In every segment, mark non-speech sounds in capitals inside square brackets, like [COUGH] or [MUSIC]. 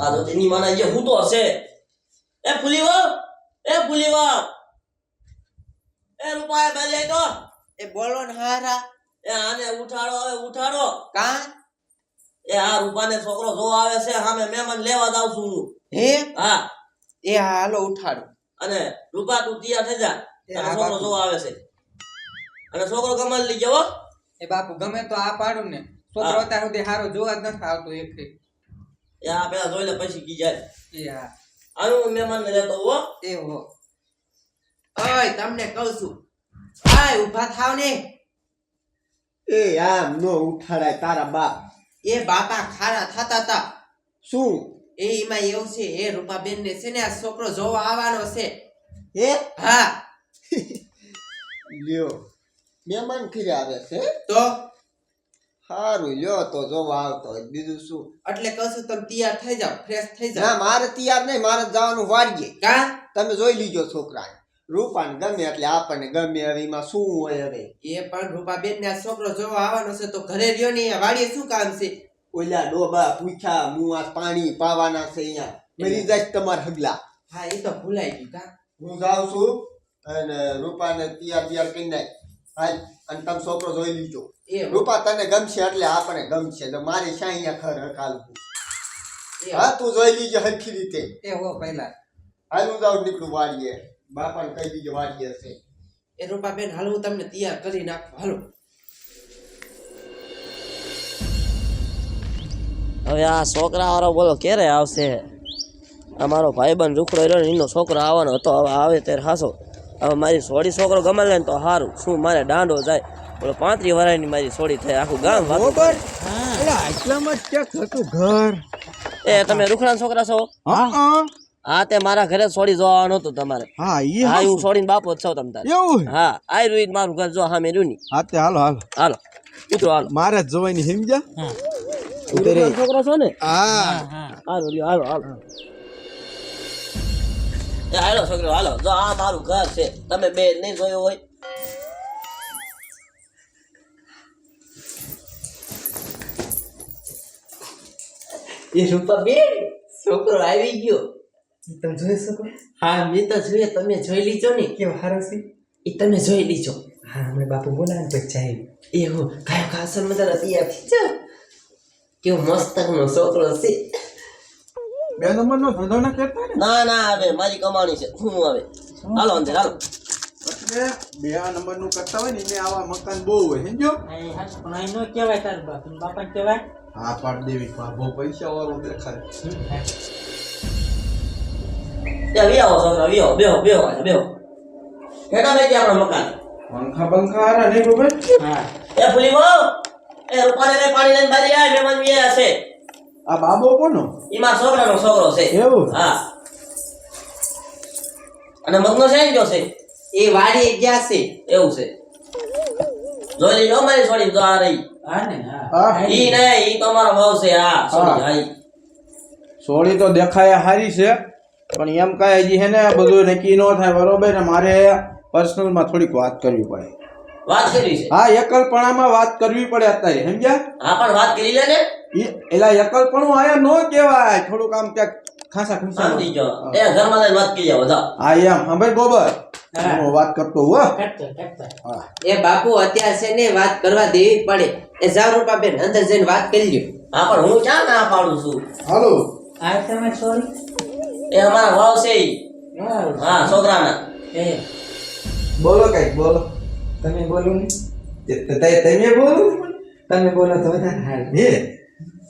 આ તો તેની માના જે હું તો હશે. એ ફુલીવા એ ફુલીવા એ રૂપાએ બેલે તો. એ બોલો ને હારા. એ આને ઉઠાડો હવે ઉઠાડો. કા? એ આ રૂપાને છોકરો જો આવે છે સામે મહેમાન લેવા જાઉં છું હું. હે? હા. એ હાલો ઉઠાડો. અને રૂપા તું તૈયાર થઈ જા. અને છોકરો જો આવે છે. અને છોકરો કમાલ લઈ જવો એ બાપુ ગમે તો આ પાડું ને. છોકરો અત્યાર સુધી હારો જોવા જ નથી આવતો એક. પેલા જોઈ લે પછી કી જાય. એ આનું મહેમાન ને લેતો હો. એ હો. ઓય તમને કહું છું. આય ઊભા થાવ ને. એ આમ નો ઉઠાડાય તારા બાપ. એ બાપા ખારા થતા તા. શું? એ એમાં એવું છે એ રૂપાબેન ને છે ને આ છોકરો જોવા આવવાનો છે. હે? હા. [LAUGHS] લ્યો. મહેમાન ખીરે આવે છે? તો? સારું લ્યો તો જોવા આવતો હોય. બીજું શું? એટલે કશું તમે તૈયાર થઈ જાવ ફ્રેશ થઈ ના મારે તૈયાર નહીં મારે જવાનું વાળીએ કા તમે જોઈ લીજો છોકરાને. રૂપાને ગમે એટલે આપણને ગમે હવે એમાં શું હોય હવે? એ પણ રૂપાબેન ને છોકરો જોવા આવવાનો છે તો ઘરે રહ્યો ને અહીંયા વાડીએ શું કામ છે? ઓલા ડોબા પૂછા હું પાણી પાવાના છે અહીંયા. મરી જાય તમાર હગલા. હા એ તો ભૂલાઈ ગયું કા? હું જાઉં છું અને રૂપાને તૈયાર તૈયાર કરી નાખ. હાલ અને તમે છોકરો જોઈ લીજો. એ રૂપા તને ગમશે એટલે આપણે ગમશે. તો મારી શા અહીંયા ખર હકાલવું એ હા તું જોઈ લીજે હરખી રીતે. એ હો પહેલા. હાલ હું જાઉં નીકળું વાડીએ. બાપાને કહી દીજે વાડીએ છે. એ રૂપાબેન હાલ હું તમને તૈયાર કરી નાખું. હાલો. હવે આ છોકરા વાળો બોલો ક્યારે આવશે? અમારો ભાઈબંધ રૂખડો રહ્યો ને એનો છોકરો આવવાનો હતો. હવે આવે ત્યારે હાસો. હવે મારી સોડી છોકરો ગમે લે ને તો સારું શું મારે દાંડો જાય? બોલો પાંત્રી વરાયની મારી સોડી થાય આખું ગામ બરોબર? એટલામાં ચેક હતું ઘર? એ તમે રૂખડા છોકરા છો? હા. હા? તે મારા ઘરે સોડી જોવાનું હતું તમારે. હા ઈ હા હું સોડીને બાપો જ છો તમ તારે. એવું હા આઈ રૂઈ મારું ઘર જો હા રહ્યું રૂની હા તે હાલો હાલો. હાલો ઉતરો હાલો. મારે જ જોવાની સમજ્યા? ઉતરે. છોકરો છો ને? હા. હાલો હાલો હાલો. એ હાલો છોકરો હાલો. જો આ મારું ઘર છે. તમે બે નહીં જોયું હોય? એ રૂપાબેન છોકરો આવી ગયો. તમે જોઈ શકો? હા મેં તો જોયે તમે જોઈ લીજો ને. કેવો હારો છે? એ તમે જોઈ લીજો. હા હમણાં બાપુ બોલાવે તો જાય. એ હો કાયો કાસન મજાનો તૈયાર થઈ જાઓ. કેવો મસ્ત નો છોકરો છે. બે નંબરનો ધંધો ના કરતા ને? ના ના આવે મારી કમાણી છે. શું આવે હાલો અંદર હાલો. એટલે બે નંબરનું કરતા હોય ને એને આવા મકાન બહુ હોય સમજો? હા પાડ દેવી બહુ પૈસા વાળો દેખાય. એ વી આવો છોકરા વી આવો બેહો બેહો બેહો હેઠા બેસી આપણા મકાન. પંખા પંખા હારા નહીં ગોબે એ ફૂલી એ રૂપાને લઈ પાણી લઈને બારી આય મહેમાન બી છે. આ બાબો કોનો? ઈમાં છોકરાનો છોકરો છે. એવું? હા. અને મગનો છે ને જો છે? એ વાડી ગયા છે. એવું છે. જોઈ લો મારી છોડી તો આ રહી. ઈ નહીં ઈ તો અમારો ભાવ છે હા. છોડી સોળી તો દેખાય હારી છે પણ એમ કાંઈ હજી હે ને બધું નક્કી ન થાય બરોબર? ને મારે પર્સનલમાં થોડીક વાત કરવી પડે. વાત કરવી છે? હા એકલપણામાં વાત કરવી પડે અત્યારે સમજ્યા? હા પણ વાત કરી લે ને. એલા એકલપણું આયા નો કહેવાય. થોડુંક આમ ક્યાંક ખાસા ખુશા શાંતિ જો એ ઘરમાં વાત કરી જાવ હા એમ. સાંભળ ગોબર વાત કરતો હો એ બાપુ અત્યારે છે ને વાત કરવા દેવી પડે. એ જાવ રૂપાબેન અંદર જઈને વાત કરી લ્યો. હા પણ હું ક્યાં ના પાડું છું? હાલો. એ અમારા ભાવ છે. હા છોકરાના. બોલો કંઈક બોલો. તમે બોલો ને. તમે બોલો તમે બોલો તો વધારે હાલ હે?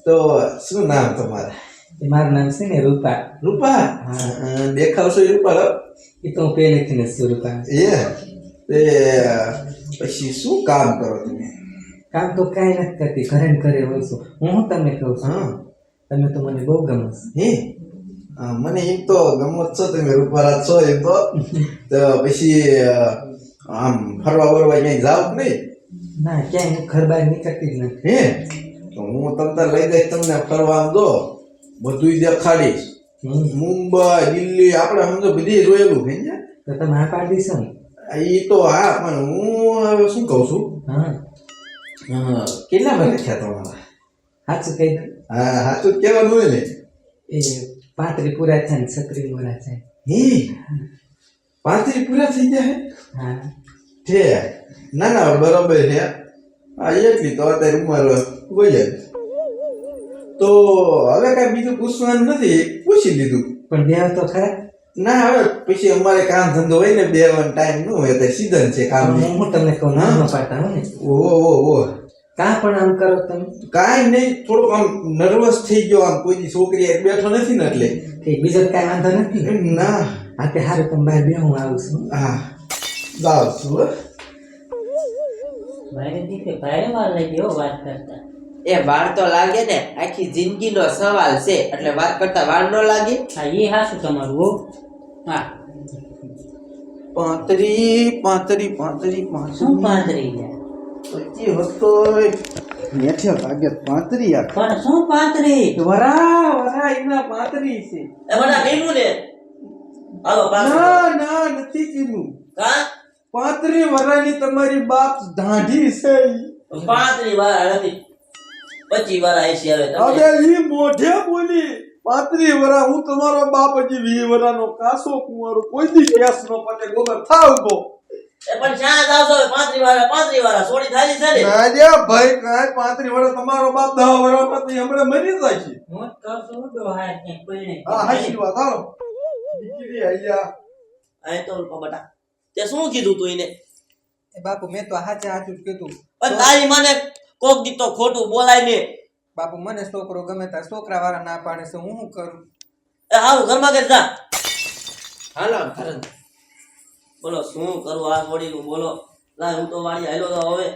તો શું નામ તમારા? મારું નામ છે ને રૂપા. રૂપા? હા. છો રૂપા એ તો હું પહેલેથી ને છું રૂપા. એ? તે પછી શું કામ કરો તમે? કામ તો કાંઈ નથી કરતી ઘરે ને ઘરે હોય છું. હું તમને કહું છું? હા. તમે તો મને બહુ ગમો છે. હે? મને એમ તો ગમત છો તમે રૂપારા છો એમ તો. [LAUGHS] તો પછી આમ ફરવા બરવા ક્યાંય જાવ નહીં? ના ક્યાંય હું ઘર બહાર નીકળતી જ નથી. હે? તો હું તમને લઈ જઈશ તમને ફરવા આમ જો બધુંય દેખાડીશ. મુંબઈ દિલ્હી આપણે સમજો બધી જોયેલું છે ને તો તમે હા પાડી દેશો ને. એ તો હા પણ હું હવે શું કહું છું? હા. કેટલા વર્ષ થયા તમારા? સાચું કહી હા સાચું કહેવાનું હોય ને. એ પાંત્રી પૂરા છે ને છત્રી પૂરા છે. હે? પાંત્રી પૂરા થઈ જાય હા? છે. ના ના બરોબર છે. હા એટલી તો અત્યારે ઉંમર હોય. જ તો હવે કાંઈ બીજું પૂછવાનું નથી. પૂછી લીધું. પણ બે તો ખરા. ના હવે પછી અમારે કામ ધંધો હોય ને બે ટાઈમ ન હોય તો સીઝન છે કામ હું તમને કહું ના પાટા હોય ને. ઓહો ઓહો ઓહો. કાં પણ આમ કરો તમે? કાંઈ નહીં થોડુંક આમ નર્વસ થઈ ગયો આમ કોઈની છોકરી એક બેઠો નથી ને એટલે. કે બીજો કાંઈ વાંધો નથી ના? હા તે હારે તમે બહાર બે હું આવું છું. હા. ગાવ છું. મારે દીકરે ભારે વાર લાગી વાત કરતા. એ વાર તો લાગે ને આખી જિંદગીનો સવાલ છે. એટલે વાત કરતા વાર ન લાગે. હા એ હાસું તમારું હો. હા. પાંતરી પાંતરી પાંતરી શું પાંતરી પાંતરી પછી હતો મેઠ્યો લાગે પાંતરી આ. પણ શું પાંતરી? વરા વરા પાંતરી છે. એ બધા કીધું ને. હાલો ના ના નથી કીધું. કા પાંતરી વરાની તમારી બાપ દાઢી છે પાંત્રી વાર નથી. પચી વાર એસી આવે હવે ઈ મોઢે બોલી પાંત્રી વરા હું તમારો બાપ હજી વી વરાનો કાસો કુંવારો કોઈ દી કેસ નો પતે ગોબર થાવ તો એ પણ શા દાસો પાંત્રી વાર પાંત્રી વાર સોડી થાલી છે ને. ના દે ભાઈ કાય પાંત્રી વરા તમારો બાપ દહ વરા પછી હમણાં મરી જાય છે. હું જ કહું કે કોઈ ને હા હાચી વાત હાલો. દીકરી આયા આ તો બટા. તે શું કીધું તું એને? એ બાપુ મેં તો હાચે હાચું કીધું. પણ તારી મને કોક દી તો ખોટું બોલાય ને. બાપુ મને છોકરો ગમે ત્યાં છોકરા વાળા ના પાડે છે હું શું કરું? એ હારું ઘરમાં ઘર જા. હાલો તરત બોલો શું કરું? આ છોડીનું બોલો. લા હું તો વાળી હાલ્યો તો હવે.